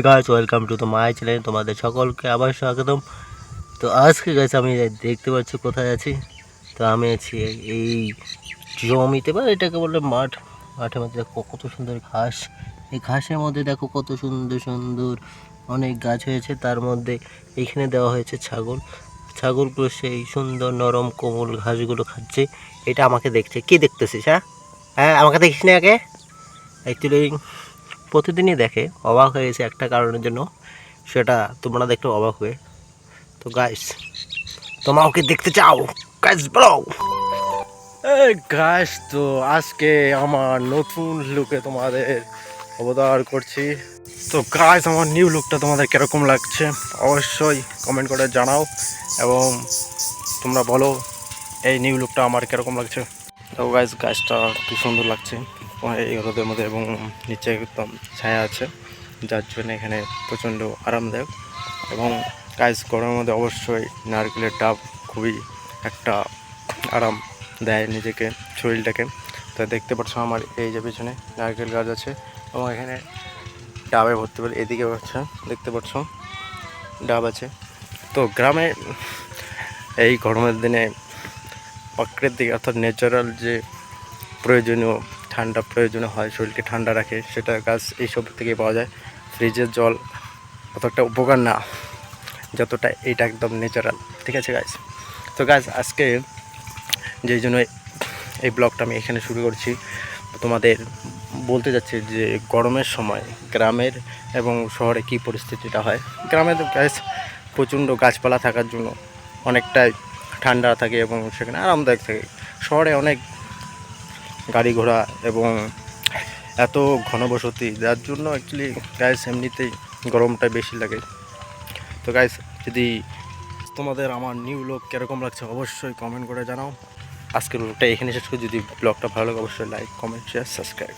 Guys welcome to the my channel তোমাদের সকলকে আবার স্বাগতম। তো আজকে গাছ আমি দেখতে পাচ্ছি কোথায় আছি। তো আমি আছি এই- জমিতে, বা এটাকে বলে মাঠ। মাঠের মধ্যে দেখো কত সুন্দর ঘাস। এই ঘাসের মধ্যে দেখো কত সুন্দর সুন্দর অনেক গাছ হয়েছে। তার মধ্যে এইখানে দেওয়া হয়েছে ছাগল। ছাগলগুলো সেই সুন্দর নরম কোমল ঘাসগুলো খাচ্ছে। এটা আমাকে দেখছে। কি দেখতেছিস হ্যাঁ? হ্যাঁ আমাকে দেখিস না আগে? অ্যাকচুয়ালি প্রতিদিনই দেখে, অবাক হয়ে গেছে একটা কারণের জন্য। সেটা তোমরা দেখলে অবাক হয়ে। তো গাইস তোমরা ওকে দেখতে চাও? গাইস বলো। গাইস তো আজকে আমার নতুন লুকে তোমাদের অবতার করছি। তো গাইস আমার নিউ লুকটা তোমাদের কীরকম লাগছে? অবশ্যই কমেন্ট করে জানাও এবং তোমরা বলো, এই নিউ লুকটা আমার কীরকম লাগছে? তো গাইস গাছটা কি সুন্দর লাগছে? এই রোদের মধ্যে এবং নিচে একদম ছায়া আছে, যার জন্য এখানে প্রচণ্ড আরামদায়ক এবং কাজ গরমের মধ্যে অবশ্যই নারকেলের ডাব খুবই একটা আরাম দেয় নিজেকে, শরীরটাকে। তো দেখতে পাচ্ছ আমার এই যে পিছনে নারকেল গাছ আছে এবং এখানে ডাবে ভর্তি করে এদিকে হচ্ছে, দেখতে পাচ্ছ ডাব আছে। তো গ্রামে এই গরমের দিনে প্রাকৃতিক অর্থাৎ ন্যাচারাল যে প্রয়োজনীয় ঠান্ডা প্রয়োজনীয় হয়, শরীরকে ঠান্ডা রাখে, সেটা গাছ এইসব থেকে পাওয়া যায়। ফ্রিজের জল অতটা উপকার না, যতটা এইটা একদম ন্যাচারাল ঠিক আছে গাছ তো গাছ আজকে যেই জন্য এই ব্লগটা আমি এখানে শুরু করছি, তোমাদের বলতে যাচ্ছি যে গরমের সময় গ্রামের এবং শহরে কি পরিস্থিতিটা হয়? গ্রামে তো গাছ প্রচণ্ড গাছপালা থাকার জন্য অনেকটাই ঠান্ডা থাকে এবং সেখানে আরামদায়ক থাকে। শহরে অনেক গাড়ি ঘোড়া এবং এত ঘনবসতি, যার জন্য অ্যাকচুয়ালি গায়েস এমনিতেই গরমটা বেশি লাগে। তো গাইস যদি তোমাদের আমার নিউ লুক কীরকম লাগছে অবশ্যই কমেন্ট করে জানাও। আজকের লুকটা এখানে শেষ করে। যদি ব্লগটা ভালো লাগে, অবশ্যই লাইক কমেন্ট শেয়ার সাবস্ক্রাইব